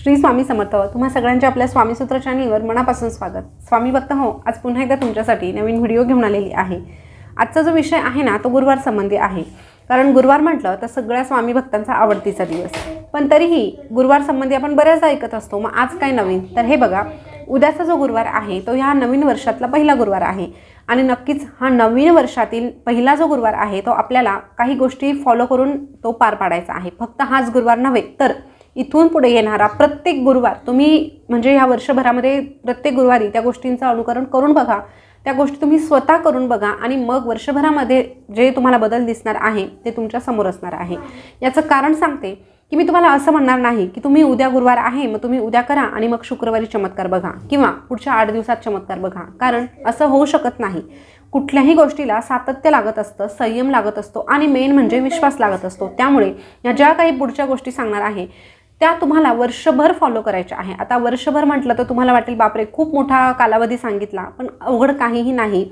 श्री स्वामी समर्थ. तुम्हा सगळ्यांच्या आपल्या स्वामीसूत्र चॅनलवर मनापासून स्वागत. स्वामी भक्त हो आज पुन्हा एकदा तुमच्यासाठी नवीन व्हिडिओ घेऊन आलेली आहे. आजचा जो विषय आहे ना तो गुरुवार संबंधी आहे. कारण गुरुवार म्हटलं तर सगळ्या स्वामी भक्तांचा आवडतीचा दिवस. पण तरीही गुरुवार संबंधी आपण बऱ्याचदा ऐकत असतो. मग आज काय नवीन? तर हे बघा उद्याचा जो गुरुवार आहे तो ह्या नवीन वर्षातला पहिला गुरुवार आहे. आणि नक्कीच हा नवीन वर्षातील पहिला जो गुरुवार आहे तो आपल्याला काही गोष्टी फॉलो करून तो पार पाडायचा आहे. फक्त हाच गुरुवार नव्हे तर इथून पुढे येणारा प्रत्येक गुरुवार तुम्ही म्हणजे ह्या वर्षभरामध्ये प्रत्येक गुरुवारी त्या गोष्टींचं अनुकरण करून बघा त्या गोष्टी तुम्ही स्वतः करून बघा आणि मग वर्षभरामध्ये जे तुम्हाला बदल दिसणार आहे ते तुमच्यासमोर असणार आहे. याचं कारण सांगते की मी तुम्हाला असं म्हणणार नाही की तुम्ही उद्या गुरुवार आहे मग तुम्ही उद्या करा आणि मग शुक्रवारी चमत्कार बघा किंवा पुढच्या आठ दिवसात चमत्कार बघा. कारण असं होऊ शकत नाही. कुठल्याही गोष्टीला सातत्य लागत असतं संयम लागत असतो आणि मेन म्हणजे विश्वास लागत असतो. त्यामुळे या ज्या काही पुढच्या गोष्टी सांगणार आहे त्या तुम्हाला वर्षभर फॉलो करायच्या आहे. आता वर्षभर म्हटलं तर तुम्हाला वाटेल बापरे खूप मोठा कालावधी सांगितला पण अवघड काहीही नाही.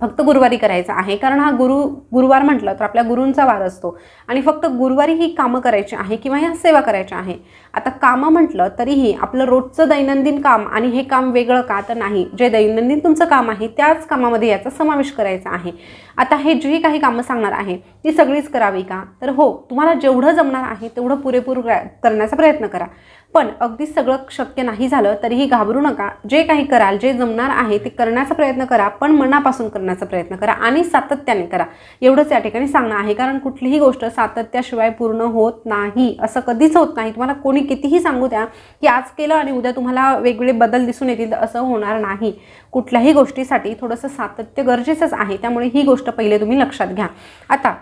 फक्त गुरुवारी करायचा आहे. कारण हा गुरु गुरुवार म्हटलं तर आपल्या गुरूंचा वार असतो. आणि फक्त गुरुवारी ही कामं करायची आहे किंवा ह्या सेवा करायच्या आहे. आता कामं म्हटलं तरीही आपलं रोजचं दैनंदिन काम आणि हे काम वेगळं का तर नाही. जे दैनंदिन तुमचं काम आहे त्याच कामामध्ये याचा समावेश करायचा आहे. आता हे जी काही कामं सांगणार आहे ती सगळीच करावी का? तर हो तुम्हाला जेवढं जमणार आहे तेवढं पुरेपूर करण्याचा प्रयत्न करा. पण अगदी सगळं शक्य नाही झालं तरीही घाबरू नका. जे काही कराल जे जमणार आहे ते करण्याचा प्रयत्न करा पण मनापासून करण्याचा प्रयत्न करा आणि सातत्याने करा. एवढंच या ठिकाणी सांगणं आहे कारण कुठलीही गोष्ट सातत्याशिवाय पूर्ण होत नाही. असं कधीच होत नाही. तुम्हाला कोणी कितीही सांगू द्या की आज केलं आणि उद्या तुम्हाला वेगवेगळे बदल दिसून येतील असं होणार नाही. कुठल्याही गोष्टीसाठी थोडंसं सातत्य गरजेचंच आहे त्यामुळे ही गोष्ट पहिले तुम्ही लक्षात घ्या. आता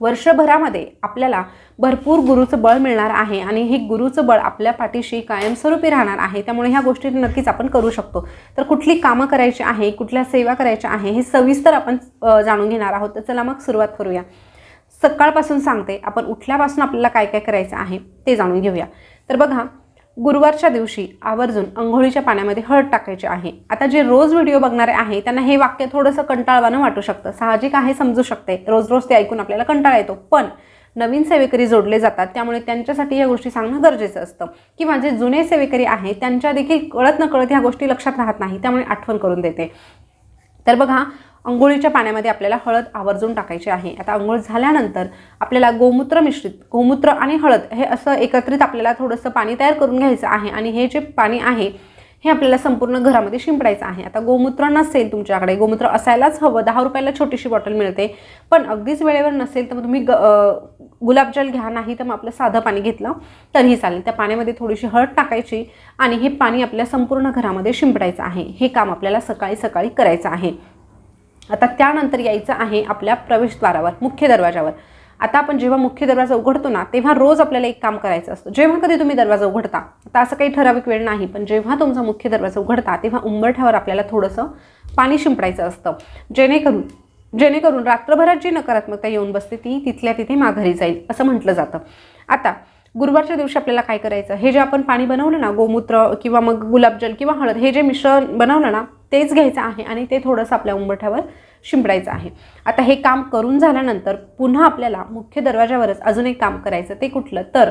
वर्षभरामध्ये आपल्याला भरपूर गुरुचं बळ मिळणार आहे आणि हे गुरुचं बळ आपल्या पाठीशी कायमस्वरूपी राहणार आहे त्यामुळे ह्या गोष्टी नक्कीच आपण करू शकतो. तर कुठली कामं करायची आहे कुठल्या सेवा करायच्या आहे हे सविस्तर आपण जाणून घेणार आहोत. तर चला मग सुरुवात करूया. सकाळपासून सांगते आपण उठल्यापासून आपल्याला काय काय करायचं आहे ते जाणून घेऊया. तर बघा गुरुवारच्या दिवशी आवर्जून अंघोळीच्या पाण्यामध्ये हळद टाकायची आहे. आता जे रोज व्हिडिओ बघणारे आहे त्यांना हे वाक्य थोडंसं कंटाळवानं वाटू शकतं. साहजिक आहे समजू शकते. रोज रोज ते ऐकून आपल्याला कंटाळा येतो. पण नवीन सेवेकरी जोडले जातात त्यामुळे त्यांच्यासाठी या गोष्टी सांगणं गरजेचं असतं. किंवा जे जुने सेवेकरी आहेत त्यांच्या देखील कळत न कळत ह्या गोष्टी लक्षात राहत नाही त्यामुळे आठवण करून देते. तर बघा अंघोळीच्या पाण्यामध्ये आपल्याला हळद आवर्जून टाकायची आहे. आता अंघोळ झाल्यानंतर आपल्याला गोमूत्र मिश्रित गोमूत्र आणि हळद हे असं एकत्रित आपल्याला थोडंसं पाणी तयार करून घ्यायचं आहे आणि हे जे पाणी आहे हे आपल्याला संपूर्ण घरामध्ये शिंपडायचं आहे. आता गोमूत्र नसेल तुमच्याकडे गोमूत्र असायलाच हवं. दहा रुपयाला छोटीशी बॉटल मिळते. पण अगदीच वेळेवर नसेल तर मग तुम्ही ग गुलाबजल घ्या नाही तर मग आपलं साधं पाणी घेतलं तरीही चालेल. त्या पाण्यामध्ये थोडीशी हळद टाकायची आणि हे पाणी आपल्या संपूर्ण घरामध्ये शिंपडायचं आहे. हे काम आपल्याला सकाळी सकाळी करायचं आहे. आता त्यानंतर यायचं आहे आपल्या प्रवेशद्वारावर मुख्य दरवाजावर. आता आपण जेव्हा मुख्य दरवाजा उघडतो ना तेव्हा रोज आपल्याला एक काम करायचं असतं. जेव्हा कधी तुम्ही दरवाजा उघडता आता असं काही ठराविक वेळ नाही पण जेव्हा तुमचा मुख्य दरवाजा उघडता तेव्हा उंबरठ्यावर आपल्याला थोडंसं पाणी शिंपडायचं असतं. जेणेकरून जेणेकरून रात्रभरात जी नकारात्मकता येऊन बसते ती तिथल्या तिथे माघारी जाईल असं म्हटलं जातं. आता गुरुवारच्या दिवशी आपल्याला काय करायचं? हे जे आपण पाणी बनवलं ना गोमूत्र किंवा मग गुलाबजल किंवा हळद हे जे मिश्रण बनवलं ना तेच घ्यायचं आहे आणि ते थोडंसं आपल्या उंबरठ्यावर शिंपडायचं आहे. आता हे काम करून झाल्यानंतर पुन्हा आपल्याला मुख्य दरवाजावरच अजून एक काम करायचं ते कुठलं? तर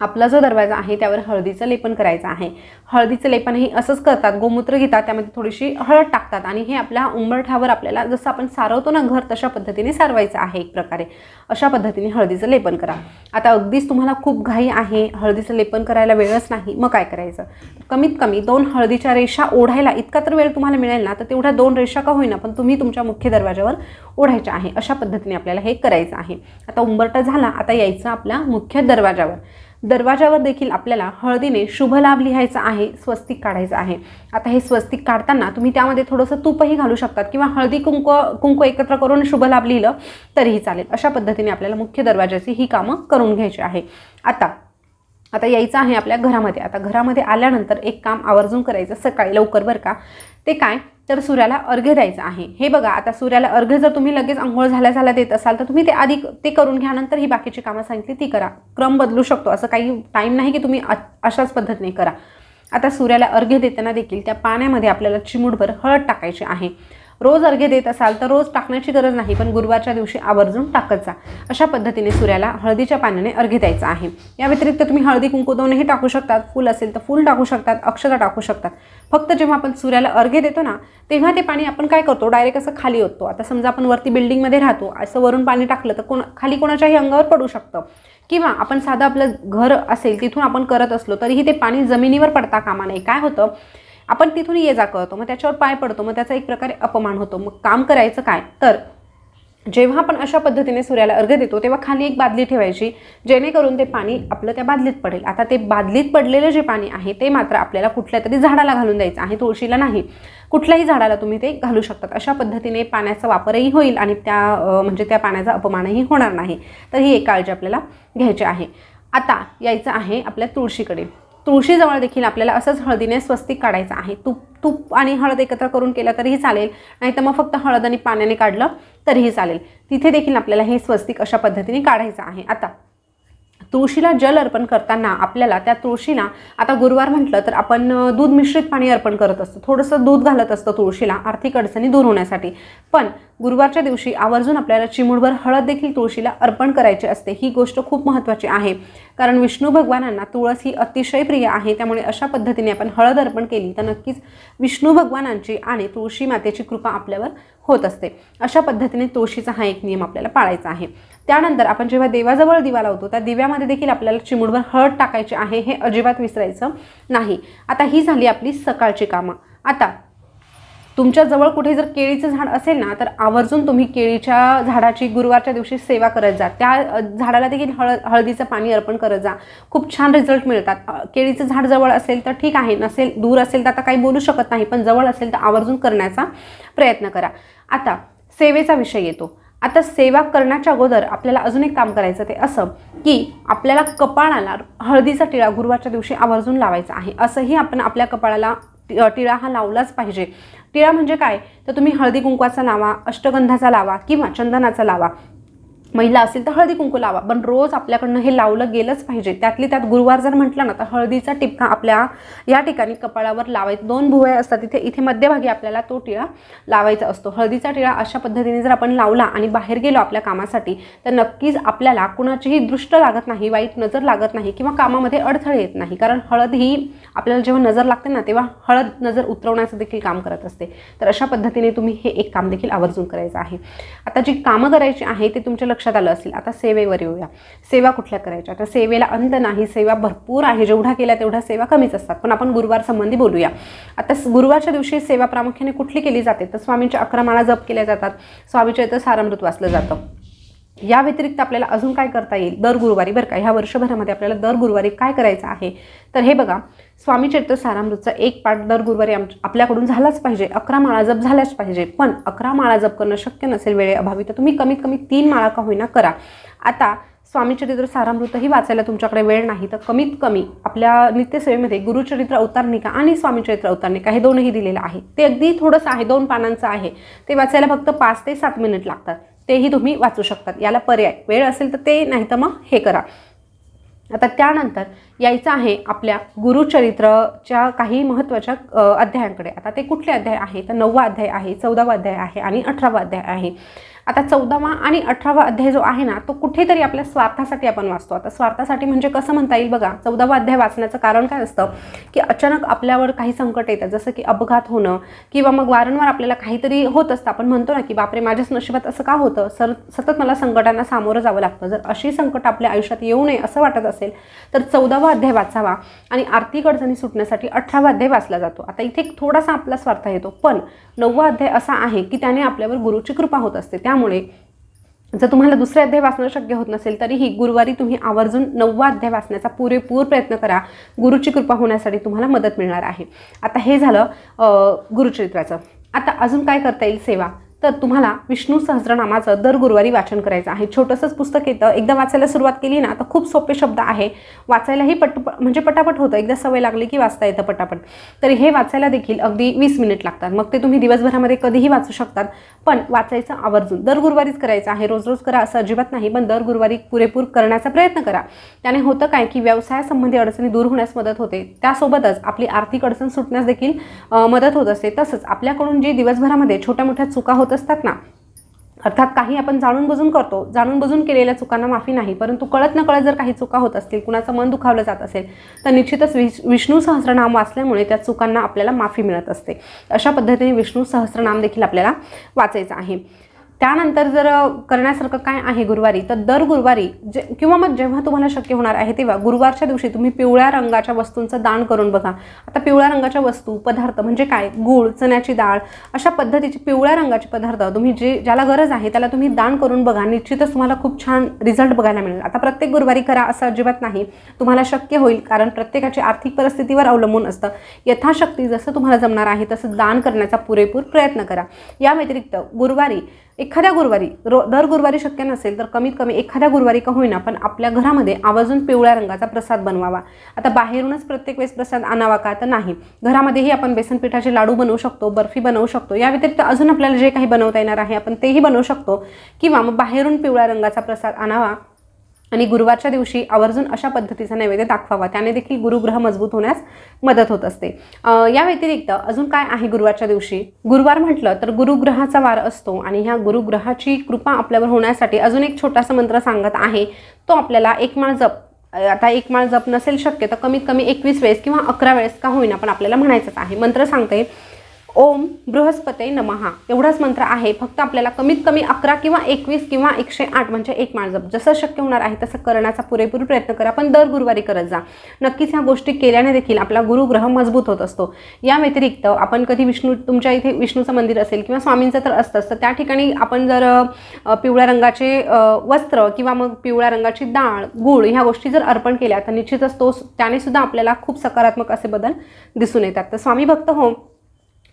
आपला जो दरवाजा आहे त्यावर हळदीचं लेपन करायचं आहे. हळदीचं लेपन हे असंच करतात गोमूत्र घेतात त्यामध्ये थोडीशी हळद टाकतात आणि हे आपल्या उंबरठ्यावर आपल्याला जसं आपण सारवतो ना घर तशा पद्धतीने सारवायचं आहे एक प्रकारे. अशा पद्धतीने हळदीचं लेपन करा. आता अगदीच तुम्हाला खूप घाई आहे हळदीचं लेपन करायला वेळच नाही मग काय करायचं? कमीत कमी दोन हळदीच्या रेषा ओढायला इतका तर वेळ तुम्हाला मिळेल ना तर तेवढ्या दोन रेषा का होईना पण तुम्ही तुमच्या मुख्य दरवाजावर ओढायच्या आहे. अशा पद्धतीने आपल्याला हे करायचं आहे. आता उंबरटा झाला आता यायचं आपल्या मुख्य दरवाजावर दरवाजावर देखील आपल्याला हळदीने शुभ लाभ लिहायचा आहे स्वस्तिक काढायचं आहे. आता हे स्वस्तिक काढताना तुम्ही त्यामध्ये थोडंसं तूपही घालू शकतात किंवा हळदी कुंकू कुंकू एकत्र करून शुभ लाभ लिहिलं तरीही चालेल. अशा पद्धतीने आपल्याला मुख्य दरवाजाची ही कामं करून घ्यायची आहे. आता आता यायचं आहे आपल्या घरामध्ये. आता घरामध्ये आल्यानंतर एक काम आवर्जून करायचं सकाळी लवकर बरं का. ते काय? तर सूर्याला अर्घ्य द्यायचं आहे. हे बघा आता सूर्याला अर्घ्य जर तुम्ही लगेच आंघोळ झाल्या झाल्या देत असाल तर तुम्ही ते आधी ते करून घ्या. नंतर ही बाकीची कामं सांगितली ती करा. क्रम बदलू शकतो. असं काही टाईम नाही की तुम्ही अशाच पद्धतीने करा. आता सूर्याला अर्घ्य देताना देखील त्या पाण्यामध्ये आपल्याला चिमूटभर हळद टाकायची आहे. रोज अर्घ्य देत असाल तर रोज टाकण्याची गरज नाही पण गुरुवारच्या दिवशी आवर्जून टाकत जा. अशा पद्धतीने सूर्याला हळदीच्या पाण्याने अर्घ्य द्यायचा आहे. या व्यतिरिक्त तुम्ही हळदी कुंकू दोनही टाकू शकतात. फुल असेल तर फुल टाकू शकतात अक्षता टाकू शकतात. फक्त जेव्हा आपण सूर्याला अर्घ्य देतो ना तेव्हा ते पाणी आपण काय करतो? डायरेक्ट असं खाली होतो आता समजा आपण वरती बिल्डिंगमध्ये राहतो असं वरून पाणी टाकलं तर कोण खाली कोणाच्याही अंगावर पडू शकतं. किंवा आपण साधं आपलं घर असेल तिथून आपण करत असलो तरीही ते पाणी जमिनीवर पडता कामा नये. काय होतं? आपण तिथून ये जा करतो मग त्याच्यावर पाय पडतो मग त्याचा एक प्रकारे अपमान होतो. मग काम करायचं काय? तर जेव्हा आपण अशा पद्धतीने सूर्याला अर्घ्य देतो तेव्हा खाली एक बादली ठेवायची जेणेकरून ते पाणी आपलं त्या बादलीत पडेल. आता ते बादलीत पडलेलं जे पाणी आहे ते मात्र आपल्याला कुठल्या तरी झाडाला घालून द्यायचं आहे तुळशीला नाही. कुठल्याही झाडाला तुम्ही ते घालू शकतात. अशा पद्धतीने पाण्याचा वापरही होईल आणि त्या म्हणजे त्या पाण्याचा अपमानही होणार नाही. तर ही एक काळजी आपल्याला घ्यायची आहे. आता यायचं आहे आपल्या तुळशीकडे. तुळशीजवळ देखील आपल्याला असंच हळदीने स्वस्तिक काढायचं आहे. तूप तूप आणि हळद एकत्र करून केलं तरीही चालेल. नाही तर मग फक्त हळद आणि पाण्याने काढलं तरीही चालेल. तिथे देखील आपल्याला हे स्वस्तिक अशा पद्धतीने काढायचं आहे. आता तुळशीला जल अर्पण करताना आपल्याला त्या तुळशीला आता गुरुवार म्हटलं तर आपण दूध मिश्रित पाणी अर्पण करत असतो. थोडंसं दूध घालत असतं तुळशीला आर्थिक अडचणी दूर होण्यासाठी. पण गुरुवारच्या दिवशी आवर्जून आपल्याला चिमूडभर हळद देखील तुळशीला अर्पण करायची असते ही गोष्ट खूप महत्त्वाची आहे. कारण विष्णू भगवानांना तुळस ही अतिशय प्रिय आहे त्यामुळे अशा पद्धतीने आपण हळद अर्पण केली तर नक्कीच विष्णू भगवानांची आणि तुळशी मातेची कृपा आपल्यावर होत असते. अशा पद्धतीने तुळशीचा हा एक नियम आपल्याला पाळायचा आहे. त्यानंतर आपण जेव्हा देवाजवळ दिवा लावतो त्या दिव्यामध्ये देखील आपल्याला चिमुडभर हळद टाकायची आहे हे अजिबात विसरायचं नाही. आता ही झाली आपली सकाळची कामं. आता तुमच्या जवळ कुठे जर केळीचं झाड असेल ना तर आवर्जून तुम्ही केळीच्या झाडाची गुरुवारच्या दिवशी सेवा करत जा. त्या झाडाला देखील हळद हळदीचं पाणी अर्पण करत जा. खूप छान रिझल्ट मिळतात. केळीचं झाड जवळ असेल तर ठीक आहे नसेल दूर असेल तर आता काही बोलू शकत नाही पण जवळ असेल तर आवर्जून करण्याचा प्रयत्न करा. आता सेवेचा विषय येतो. आता सेवा करण्याच्या अगोदर आपल्याला अजून एक काम करायचं ते असं की आपल्याला कपाळाला हळदीचा टिळा गुरुवारच्या दिवशी आवर्जून लावायचा आहे. असंही आपण आपल्या कपाळाला टिळा हा लावलाच पाहिजे. टिळा म्हणजे काय? तर तुम्ही हळदी कुंकवाचा लावा अष्टगंधाचा लावा किंवा चंदनाचा लावा. महिला असेल तर हळदी कुंकू लावा. पण रोज आपल्याकडनं हे लावलं गेलंच पाहिजे. त्यातली त्यात गुरुवार जर म्हटलं ना तर हळदीचा टिपका आपल्या या ठिकाणी कपाळावर लावायचा. दोन भुवया असतात तिथे इथे मध्यभागी आपल्याला तो टिळा लावायचा असतो. हळदीचा टिळा अशा पद्धतीने जर आपण लावला आणि बाहेर गेलो आपल्या कामासाठी तर नक्कीच आपल्याला कुणाचीही दृष्ट लागत नाही वाईट नजर लागत नाही किंवा कामामध्ये अडथळे येत नाही. कारण हळद ही आपल्याला जेव्हा नजर लागते ना तेव्हा हळद नजर उतरवण्याचं देखील काम करत असते. तर अशा पद्धतीने तुम्ही हे एक काम देखील आवर्जून करायचं आहे. आता जी कामं करायची आहे ते तुमच्या लक्षात आलं असेल आता सेवेवर येऊया. सेवा कुठल्या करायच्या? आता सेवेला अंत नाही सेवा भरपूर आहे जेवढा केल्या तेवढ्या सेवा कमीच असतात. पण आपण गुरुवार संबंधी बोलूया. आता गुरुवारच्या दिवशी सेवा प्रामुख्याने कुठली केली जाते? तर स्वामींच्या अकरा माळा जप केल्या जातात. स्वामीच्या इथं सारामृत वाचलं जातं. या व्यतिरिक्त आपल्याला अजून काय करता येईल? दर गुरुवारी बरं का ह्या वर्षभरामध्ये आपल्याला दर गुरुवारी काय करायचं आहे? तर हे बघा स्वामी चरित्र सारामृतचा एक पाठ दर गुरुवारी आम आपल्याकडून झालाच पाहिजे. अकरा माळा जप झाल्याच पाहिजे. पण अकरा माळा जप करणं शक्य नसेल वेळेअभावी तर तुम्ही कमीत कमी तीन माळा का होईना करा. आता स्वामी चरित्र सारामृतही वाचायला तुमच्याकडे वेळ नाही तर कमीत कमी आपल्या नित्यसेवेमध्ये गुरुचरित्र अवतारणिका आणि स्वामी चरित्र हे दोनही दिलेलं आहे. ते अगदी थोडंसं आहे दोन पानांचं आहे. ते वाचायला फक्त पाच ते सात मिनिट लागतात. तेही तुम्ही वाचू शकतात. याला पर्याय. वेळ असेल तर ते नाही तर मग हे करा. आता त्यानंतर यायचं आहे आपल्या गुरुचरित्रच्या काही महत्त्वाच्या अध्यायांकडे. आता ते कुठले अध्याय आहे? तर नववा अध्याय आहे चौदावा अध्याय आहे आणि अठरावा अध्याय आहे. आता चौदावा आणि अठरावा अध्याय जो आहे ना तो कुठेतरी आपल्या स्वार्थासाठी आपण वाचतो. आता स्वार्थासाठी म्हणजे कसं म्हणता येईल बघा चौदावा अध्याय वाचण्याचं कारण काय असतं की अचानक आपल्यावर काही संकट येतात जसं की अपघात होणं किंवा मग वारंवार आपल्याला काहीतरी होत असतं. आपण म्हणतो ना की बापरे माझ्याच नशिबात असं का होतं? सर सतत मला संकटांना सामोरं जावं लागतं. जर अशी संकट आपल्या आयुष्यात येऊ नये असं वाटत असेल तर चौदावा अध्याय वाचावा आणि आर्थिक अडचणी सुटण्यासाठी अठरावा अध्याय वाचला जातो. आता इथे एक थोडासा आपला स्वार्थ येतो पण नववा अध्याय असा आहे की त्याने आपल्यावर गुरुची कृपा होत असते. त्यामुळे जर तुम्हाला दुसरे अध्याय वाचणं शक्य होत नसेल तरीही गुरुवारी तुम्ही आवर्जून नववा अध्याय वाचण्याचा पुरेपूर प्रयत्न करा. गुरुची कृपा होण्यासाठी तुम्हाला मदत मिळणार आहे. आता हे झालं गुरुचरित्राचं. आता अजून काय करता येईल सेवा? तर तुम्हाला विष्णू सहस्रनामाचं दर गुरुवारी वाचन करायचं आहे. छोटंसंच पुस्तक येतं. एकदा वाचायला सुरुवात केली ना तर खूप सोपे शब्द आहे. वाचायलाही पट म्हणजे पटापट होतं. एकदा सवय लागली की वाचता येतं पटापट. तर हे वाचायला देखील अगदी वीस मिनिट लागतात. मग ते तुम्ही दिवसभरामध्ये कधीही वाचू शकतात. पण वाचायचं आवर्जून. दर गुरुवारीच करायचं आहे. रोज रोज करा असं अजिबात नाही. पण दर गुरुवारी पुरेपूर करण्याचा प्रयत्न करा. त्याने होतं काय की व्यवसायासंबंधी अडचणी दूर होण्यास मदत होते. त्यासोबतच आपली आर्थिक अडचण सुटण्यास देखील मदत होत असते. तसंच आपल्याकडून जी दिवसभरामध्ये छोट्या मोठ्या चुका होत असतात ना अर्थात काही आपण जाणून बुजून करतो. जाणून बुजून केलेल्या चुकांना माफी नाही परंतु कळत न कळत जर काही चुका होत असतील कुणाचं मन दुखावलं जात असेल तर निश्चितच विष विष्णू सहस्रनाम वाचल्यामुळे त्या चुकांना आपल्याला माफी मिळत असते. अशा पद्धतीने विष्णू सहस्रनाम देखील आपल्याला वाचायचं आहे. त्यानंतर जर करण्यासारखं काय आहे गुरुवारी तर दर गुरुवारी जे किंवा मग जेव्हा तुम्हाला शक्य होणार आहे तेव्हा गुरुवारच्या दिवशी तुम्ही पिवळ्या रंगाच्या वस्तूंचं दान करून बघा. आता पिवळ्या रंगाच्या वस्तू पदार्थ म्हणजे काय? गूळ चण्याची डाळ अशा पद्धतीचे पिवळ्या रंगाचे पदार्थ तुम्ही जे ज्याला गरज आहे त्याला तुम्ही दान करून बघा. निश्चितच तुम्हाला खूप छान रिझल्ट बघायला मिळेल. आता प्रत्येक गुरुवारी करा असं अजिबात नाही. तुम्हाला शक्य होईल कारण प्रत्येकाची आर्थिक परिस्थितीवर अवलंबून असतं. यथाशक्ती जसं तुम्हाला जमणार आहे तसं दान करण्याचा पुरेपूर प्रयत्न करा. या व्यतिरिक्त गुरुवारी एखाद्या गुरुवारी रो दर गुरुवारी शक्य नसेल तर कमीत कमी एखाद्या गुरुवारी का होईना पण आपल्या घरामध्ये आवर्जून पिवळ्या रंगाचा प्रसाद बनवावा. आता बाहेरूनच प्रत्येक वेळेस प्रसाद आणावा का तर नाही. घरामध्येही आपण बेसन पिठाचे लाडू बनवू शकतो बर्फी बनवू शकतो. या व्यतिरिक्त अजून आपल्याला जे काही बनवता येणार आहे आपण तेही बनवू शकतो. किंवा मग बाहेरून पिवळ्या रंगाचा प्रसाद आणावा. आणि गुरुवारच्या दिवशी आवर्जून अशा पद्धतीचा नैवेद्य दाखवावा. त्याने देखील गुरुग्रह मजबूत होण्यास मदत होत असते. या व्यतिरिक्त अजून काय आहे गुरुवारच्या दिवशी? गुरुवार म्हटलं तर गुरुग्रहाचा वार असतो आणि ह्या गुरुग्रहाची कृपा आपल्यावर होण्यासाठी अजून एक छोटासा मंत्र सांगत आहे. तो आपल्याला एक माळ जप आता एक माळ जप नसेल शक्य तर कमीत कमी एकवीस वेळेस किंवा अकरा वेळेस का होईना पण आपल्याला म्हणायचंच आहे. मंत्र सांगते ओम बृहस्पते नमहा एवढाच मंत्र आहे. फक्त आपल्याला कमीत कमी अकरा किंवा एकवीस किंवा एकशे आठ म्हणजे एक माळजप जसं शक्य होणार आहे तसं करण्याचा पुरेपूर प्रयत्न करा पण दर गुरुवारी करत जा. नक्कीच ह्या गोष्टी केल्याने देखील आपला गुरुग्रह मजबूत होत असतो. या व्यतिरिक्त आपण कधी विष्णू तुमच्या इथे विष्णूचं मंदिर असेल किंवा स्वामींचं तर असतंच तर त्या ठिकाणी आपण जर पिवळ्या रंगाचे वस्त्र किंवा मग पिवळ्या रंगाची डाळ गूळ ह्या गोष्टी जर अर्पण केल्या तर निश्चितच तो त्याने सुद्धा आपल्याला खूप सकारात्मक असे बदल दिसून येतात. तर स्वामी भक्त हो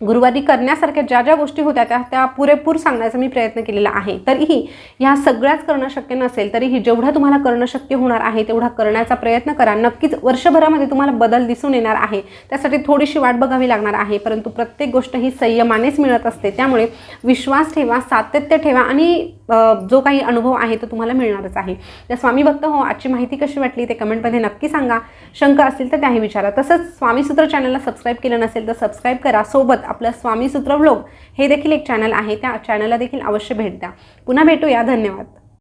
गुरुवारी करण्यासारख्या ज्या ज्या गोष्टी होत्या त्या त्या पुरेपूर सांगण्याचा मी प्रयत्न केलेला आहे. तरीही ह्या सगळ्याच करणं शक्य नसेल तरीही जेवढं तुम्हाला करणं शक्य होणार आहे तेवढा करण्याचा प्रयत्न करा. नक्कीच वर्षभरामध्ये तुम्हाला बदल दिसून येणार आहे. त्यासाठी थोडीशी वाट बघावी लागणार आहे परंतु प्रत्येक गोष्ट ही संयमानेच मिळत असते. त्यामुळे विश्वास ठेवा सातत्य ठेवा आणि जो काही अनुभव आहे तो तुम्हाला मिळणारच आहे. तर स्वामी भक्त हो आजची माहिती कशी वाटली ते कमेंटमध्ये नक्की सांगा. शंका असतील तर त्याही विचारा. तसंच स्वामीसूत्र चॅनलला सबस्क्राईब केलं नसेल तर सबस्क्राईब करा. सोबत आपलं स्वामीसूत्र व्लॉग हे देखील एक चॅनल आहे. त्या चॅनलला देखील अवश्य भेट द्या. पुन्हा भेटूया. धन्यवाद.